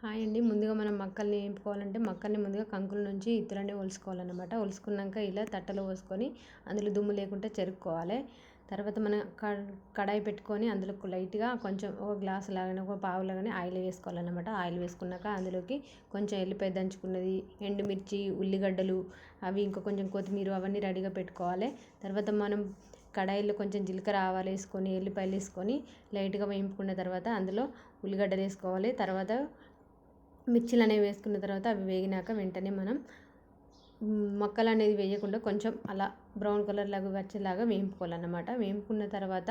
Hi అండి. ముందుగా మనం మక్కల్ని వేపుకోవాలంటే మక్కల్ని ముందుగా కంకుల నుంచి ఇత్తులనే ఒలుసుకోవాలన్నమాట. ఒలుసుకున్నాక ఇలా తట్టలో పోసుకొని అందులో దుమ్ము లేకుండా చెరుక్కోవాలి. తర్వాత మనం కడాయి పెట్టుకొని అందులో లైట్గా కొంచెం ఒక గ్లాస్ లాగానే ఒక పావు లాగానే ఆయిల్ వేసుకోవాలన్నమాట. ఆయిల్ వేసుకున్నాక అందులోకి కొంచెం ఎల్లిపాయ దంచుకున్నది ఎండుమిర్చి ఉల్లిగడ్డలు అవి ఇంకా కొంచెం కొత్తిమీర అవన్నీ రెడీగా పెట్టుకోవాలి. తర్వాత మనం కడాయిలో కొంచెం జీలకర్ర ఆవాలు వేసుకొని ఎల్లిపాయలు వేసుకొని లైట్గా వేయింపుకున్న తర్వాత అందులో ఉల్లిగడ్డలు వేసుకోవాలి. తర్వాత మిర్చిలు అనేవి వేసుకున్న తర్వాత అవి వేగినాక వెంటనే మనం మొక్కలు అనేది వేయకుండా కొంచెం అలా బ్రౌన్ కలర్ లాగా వచ్చేలాగా వేయించుకోవాలన్నమాట వేయించుకున్న తర్వాత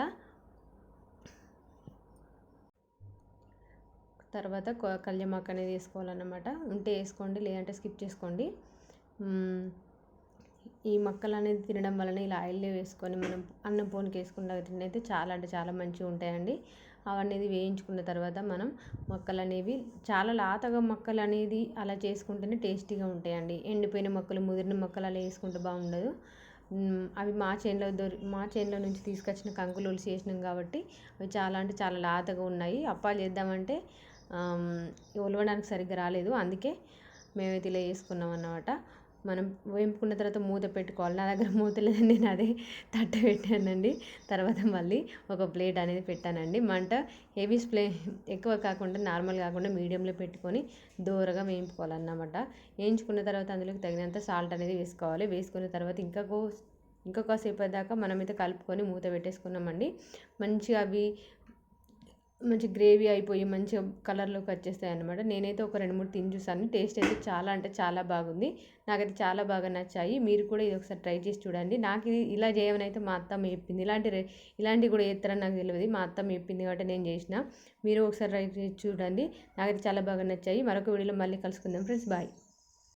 తర్వాత కళ్యమాక అనేది వేసుకోవాలన్నమాట. ఉంటే వేసుకోండి లేదంటే స్కిప్ చేసుకోండి. ఈ మొక్కలు అనేది తినడం వలన ఇలా ఆయిల్లో వేసుకొని మనం అన్నం పోనికి వేసుకున్న తినైతే చాలా అంటే చాలా మంచిగా ఉంటాయండి. అవన్నీ వేయించుకున్న తర్వాత మనం మొక్కలు అనేవి చాలా లాతగా మొక్కలు అనేది అలా చేసుకుంటేనే టేస్టీగా ఉంటాయండి. ఎండిపోయిన మొక్కలు ముదిరిన మొక్కలు అలా వేసుకుంటే బాగుండదు. అవి మా చేనులో దొరి మా చేనులో నుంచి తీసుకొచ్చిన కంకులు ఒలిసి వేసినాం కాబట్టి అవి చాలా అంటే చాలా లాతగా ఉన్నాయి. అప్పాలు చేద్దామంటే ఒలవడానికి సరిగ్గా రాలేదు. అందుకే మేమైతే ఇలా వేసుకున్నాం అన్నమాట. మనం వేపుకున్న తర్వాత మూత పెట్టుకోవాలి. నా దగ్గర మూత లేదండి. నేను అదే తట్ట పెట్టానండి. తర్వాత మళ్ళీ ఒక ప్లేట్ అనేది పెట్టానండి. మంట హెవీ స్ప్లే ఎక్కువ కాకుండా నార్మల్ కాకుండా మీడియంలో పెట్టుకొని దూరగా వేయించుకోవాలన్నమాట వేయించుకున్న తర్వాత అందులోకి తగినంత సాల్ట్ అనేది వేసుకోవాలి. వేసుకున్న తర్వాత ఇంకా ఇంకొక సేపు దాకా మనమైతే కలుపుకొని మూత పెట్టేసుకున్నామండి. మంచిగా అవి మంచి గ్రేవీ అయిపోయి మంచిగా కలర్లోకి వచ్చేస్తాయి అనమాట నేనైతే ఒక రెండు మూడు తిని చూసాను. టేస్ట్ అయితే చాలా అంటే చాలా బాగుంది. నాకైతే చాలా బాగా నచ్చాయి. మీరు కూడా ఇది ఒకసారి ట్రై చేసి చూడండి. నాకు ఇది ఇలా చేయమని అయితే మా అత్తమ్మ చెప్పింది. ఇలాంటి ఇలాంటివి కూడా చేస్తారని నాకు తెలియదు. మా అత్తమ్మ చెప్పింది కాబట్టి నేను చేసిన. మీరు ఒకసారి ట్రై చేసి చూడండి. నాకైతే చాలా బాగా నచ్చాయి. మరొక వీడియోలో మళ్ళీ కలుసుకుందాం. Friends bye.